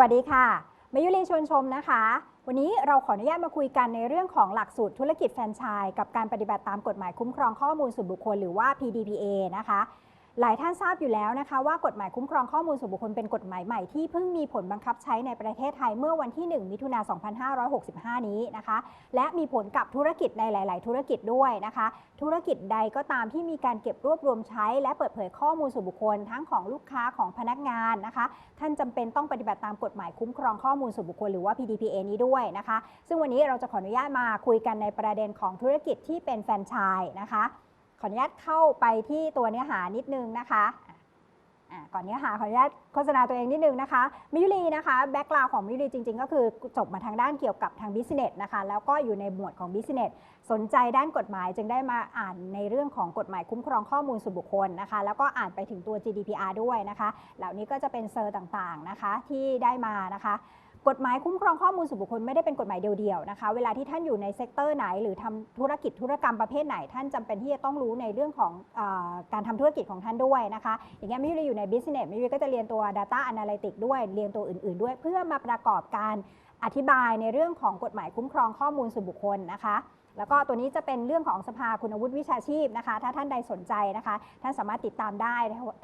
วัสดีค่ะมายุรีชวนชมนะคะ วันนี้เราขออนุญาตมาคุยกันในเรื่องของหลักสูตรธุรกิจแฟรนไชส์กับการปฏิบัติตามกฎหมายคุ้มครองข้อมูลส่วนบุคคลหรือว่า PDPA นะคะ หลายท่านทราบอยู่แล้วนะคะว่ากฎหมายคุ้มครองข้อมูลส่วนบุคคลเป็นกฎหมายใหม่ที่เพิ่งมีผลบังคับใช้ในประเทศไทยเมื่อวันที่ 1 มิถุนายน2565 นี้นะคะ และมีผลกับธุรกิจในหลาย ๆ ธุรกิจด้วยนะคะ ธุรกิจใดก็ตามที่มีการเก็บรวบรวมใช้ และเปิดเผยข้อมูลส่วนบุคคล ทั้งของลูกค้าของพนักงานนะคะ ท่านจำเป็นต้องปฏิบัติตามกฎหมายคุ้มครองข้อมูลส่วนบุคคลหรือว่า PDPA นี้ด้วยนะคะ ซึ่งวันนี้เราจะขออนุญาตมาคุยกันในประเด็นของธุรกิจที่เป็นแฟรนไชส์นะคะ ขออนุญาตเข้าไปที่ตัวเนื้อหานิดนึงนะคะก่อนเนื้อหาขออนุญาตโฆษณาตัวเองนิดนึงนะคะมิยุรีนะคะแบ็กกราวของมิยุรีจริง ๆ ก็คือจบมาทางด้านเกี่ยวกับทางบิสเนสนะคะแล้วก็อยู่ในหมวดของบิสเนสสนใจด้านกฎหมายจึงได้มาอ่านในเรื่องของกฎหมายคุ้มครองข้อมูลส่วนบุคคลนะคะ แล้วก็อ่านไปถึงตัว GDPR ด้วยนะคะ เหล่านี้ก็จะเป็นเซอร์ต่างๆนะคะที่ได้มานะคะ กฎหมายคุ้มครองข้อมูลส่วนบุคคลไม่ได้เป็นกฎหมายเดียวๆนะคะ เวลาที่ท่านอยู่ในเซกเตอร์ไหน หรือทำธุรกิจธุรกรรมประเภทไหน ท่านจำเป็นที่จะต้องรู้ในเรื่องของอการทำธุรกิจของท่านด้วยนะคะ อย่างเงี้ยมิวรีอยู่ใน business มิวรีก็จะเรียนตัว data analytics ด้วยเรียนตัวอื่น ๆ ด้วย เพื่อมาประกอบการอธิบายในเรื่องของกฎหมายคุ้มครองข้อมูลส่วนบุคคลนะคะ แล้วก็ตัวนี้จะเป็นเรื่องของสภาคุณวุฒิวิชาชีพนะคะ ถ้าท่านใดสนใจนะคะ ท่านสามารถติดตามได้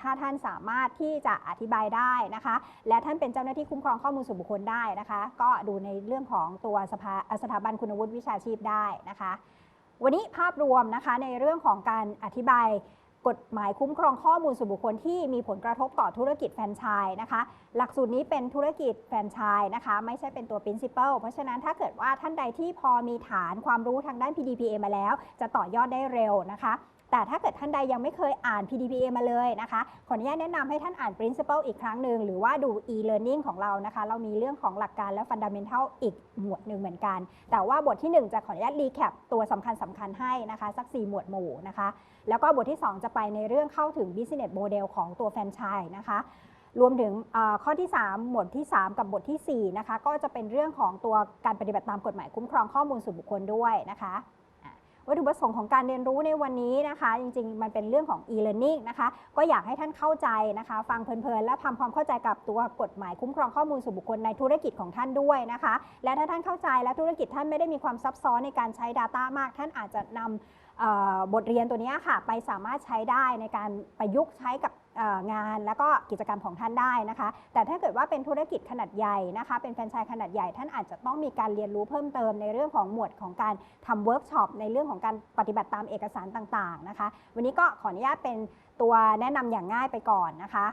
ถ้าท่านสามารถที่จะอธิบายได้นะคะ และท่านเป็นเจ้าหน้าที่คุ้มครองข้อมูลส่วนบุคคลได้นะคะ ก็ดูในเรื่องของตัวสภาสถาบันคุณวุฒิวิชาชีพได้นะคะ วันนี้ภาพรวมนะคะในเรื่องของการอธิบาย กฎหมายคุ้มครองข้อมูลส่วนบุคคลที่มีผลกระทบต่อธุรกิจแฟรนไชส์นะคะ หลักสูตรนี้เป็นธุรกิจแฟรนไชส์นะคะ ไม่ใช่เป็นตัว principal เพราะฉะนั้นถ้าเกิดว่าท่านใดที่พอมีฐานความรู้ทางด้าน PDPA มาแล้ว จะต่อยอดได้เร็วนะคะ แต่ถ้าเกิดท่านใดยังไม่เคยอ่าน PDPA มาเลยนะคะ ขออนุญาตแนะนำให้ท่านอ่าน principle อีกครั้งหนึ่ง หรือว่าดู e-learning ของเรานะคะ เรามีเรื่องของหลักการและ fundamental อีกหมวดหนึ่งเหมือนกัน แต่ว่าบทที่ 1 จะขออนุญาต recap ตัวสำคัญสำคัญให้นะคะ สัก 4 หมวดหมู่นะคะ แล้วก็บทที่ 2 จะไปในเรื่องเข้าถึง business model ของตัวแฟรนไชส์นะคะรวมถึงข้อที่ 3 หมวดที่ 3 กับบทที่4นะคะก็จะเป็นเรื่องของตัวการปฏิบัติตามกฎหมายคุ้มครองข้อมูลส่วนบุคคลด้วยนะคะ วัตถุประสงค์ของการเรียนรู้ในวันนี้นะคะ จริงๆ มันเป็นเรื่องของ e-learning นะคะ ก็อยากให้ท่านเข้าใจนะคะ ฟังเพลินๆ และทำความเข้าใจกับตัวกฎหมายคุ้มครองข้อมูลส่วนบุคคลในธุรกิจของท่านด้วยนะคะ และถ้าท่านเข้าใจและธุรกิจท่านไม่ได้มีความซับซ้อนในการใช้ Data มาก ท่านอาจจะนำ บทเรียนตัวนี้ค่ะไปสามารถใช้ได้ในการประยุกต์ใช้กับงานแล้วก็กิจกรรมของท่านได้นะคะ แต่ถ้าเกิดว่าเป็นธุรกิจขนาดใหญ่นะคะ เป็นแฟรนไชส์ขนาดใหญ่ท่านอาจจะต้องมีการเรียนรู้เพิ่มเติมในเรื่องของหมวดของการทำเวิร์กช็อปในเรื่องของการปฏิบัติตามเอกสารต่างๆนะคะ วันนี้ก็ขออนุญาตเป็นตัวแนะนำอย่างง่ายไปก่อนนะคะ